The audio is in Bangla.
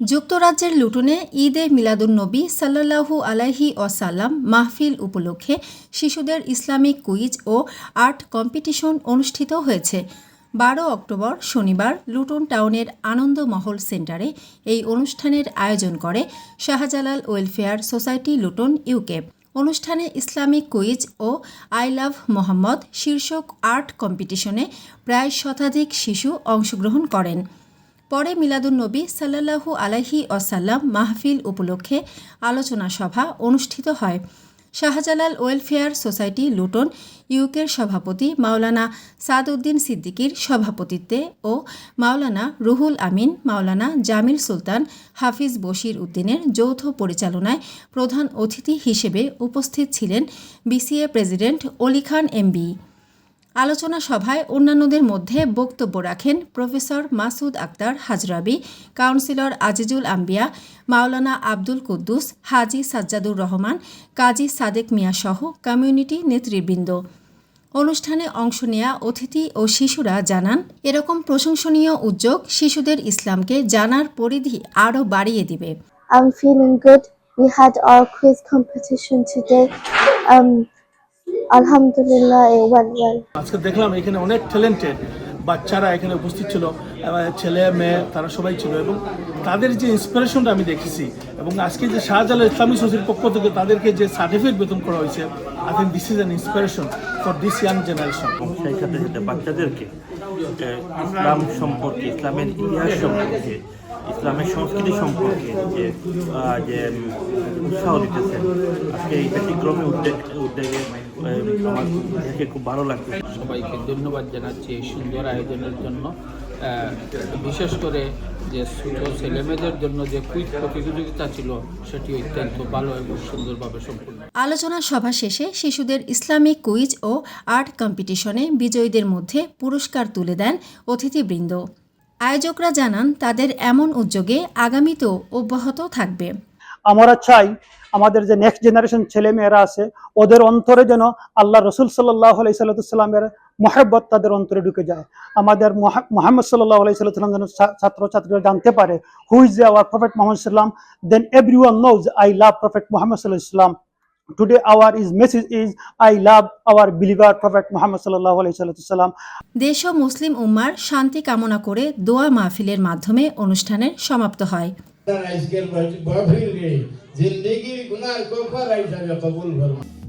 যুক্তরাজ্যের লুটনে ঈদে মিলাদুন্নবী সাল্লাল্লাহু আলাইহি ওয়াসাল্লাম মাহফিল উপলক্ষে শিশুদের ইসলামিক কুইজ ও আর্ট কম্পিটিশন অনুষ্ঠিত হয়েছে। বারো অক্টোবর শনিবার লুটন টাউনের আনন্দ মহল সেন্টারে এই অনুষ্ঠানের আয়োজন করে Shahjalal welfare society Luton UK অনুষ্ঠানে ইসলামিক কুইজ ও আই লাভ মোহাম্মদ শীর্ষক আর্ট কম্পিটিশনে প্রায় শতাধিক শিশু অংশগ্রহণ করেন। পরে মিলাদুন্নবী সাল্লাল্লাহু আলাইহি ওয়াসাল্লাম মাহফিল উপলক্ষে আলোচনা সভা অনুষ্ঠিত হয়। শাহজালাল ওয়েলফেয়ার সোসাইটি লুটন ইউকের সভাপতি মাওলানা সাদউদ্দিন সিদ্দিকীর সভাপতিত্বে ও মাওলানা রুহুল আমিন, মাওলানা জামিল সুলতান, হাফিজ বশির উদ্দিনের যৌথ পরিচালনায় প্রধান অতিথি হিসেবে উপস্থিত ছিলেন বিসিএ প্রেসিডেন্ট অলি খান এমবি। আলোচনা সভায় অন্যান্যদের মধ্যে বক্তব্য রাখেন প্রফেসর মাসুদ আক্তার হাজরাবি কাউন্সিলর আজিজুল আম্বিয়া মাওলানা আব্দুল কুদ্দুস হাজি সাজ্জাদুর রহমান কাজী সাদেক মিয়া সহ কমিউনিটি নেতৃবৃন্দ অনুষ্ঠানে অংশ নেয়া অতিথি ও শিশুরা জানান এরকম প্রশংসনীয় উদ্যোগ শিশুদের ইসলামকে জানার পরিধি আরও বাড়িয়ে দিবে I'm feeling good. We had our quiz competition today. Um, It আজকে দেখলাম এখানে অনেক ট্যালেন্টেড বাচ্চারা এখানে উপস্থিত ছিল ছেলে মেয়ে তারা সবাই ছিল এবং তাদের যে ইন্সপিরেশনটা আমি দেখেছি এবং আজকে যে শাহজালাল ইসলামী সোসাইটির পক্ষ থেকে তাদেরকে যে সার্টিফিকেট বেতন করা হয়েছে I think this is an inspiration for this young generation সেই সাথে সাথে বাচ্চাদেরকে ইসলাম সম্পর্কে ইসলামের ইতিহাস সম্পর্কে ইসলামের সংস্কৃতি সম্পর্কে যে যে উৎসাহ দিতেছেন আজকে এই ব্যতিক্রমী উদ্যোগ উদ্যোগে আমার দেখে খুব ভালো লাগছে। সবাইকে ধন্যবাদ জানাচ্ছি এই সুন্দর আয়োজনের জন্য। বিশেষ করে যে ছোট ছেলেমেয়েদের জন্য যে কুইজ প্রতিযোগিতা ছিল সেটি অত্যন্ত ভালো এবং সুন্দরভাবে সম্পূর্ণ আলোচনা সভা শেষে শিশুদের ইসলামিক কুইজ ও আর্ট কম্পিটিশনে বিজয়ীদের মধ্যে পুরস্কার তুলে দেন অতিথিবৃন্দ। আয়োজকরা জানান, তাদের এমন উদ্যোগে আগামীতেও অব্যাহত থাকবে। আমরা চাই আমাদের যে নেক্সট জেনারেশন ছেলে মেয়েরা আছে, ওদের অন্তরে যেন আল্লাহ রসুল সাল্লাহ আলাইসাল্লামের মহাব্বত তাদের অন্তরে ঢুকে যায়। আমাদের মোহাম্মদ সাল্লাহ আলাইসাল্লাম যেন ছাত্র ছাত্রীরা জানতে পারে who is our prophet Mohammad সাল্লাম then every one knows I love prophet Mohammad সাল্লাহ ইসলাম দেশ ও মুসলিম উম্মার শান্তি কামনা করে দোয়া মাহফিলের মাধ্যমে অনুষ্ঠানের সমাপ্ত হয়। আজকের মাহফিলকে জিন্দেগির গুনার গফার হিসাবে কবুল ফরমা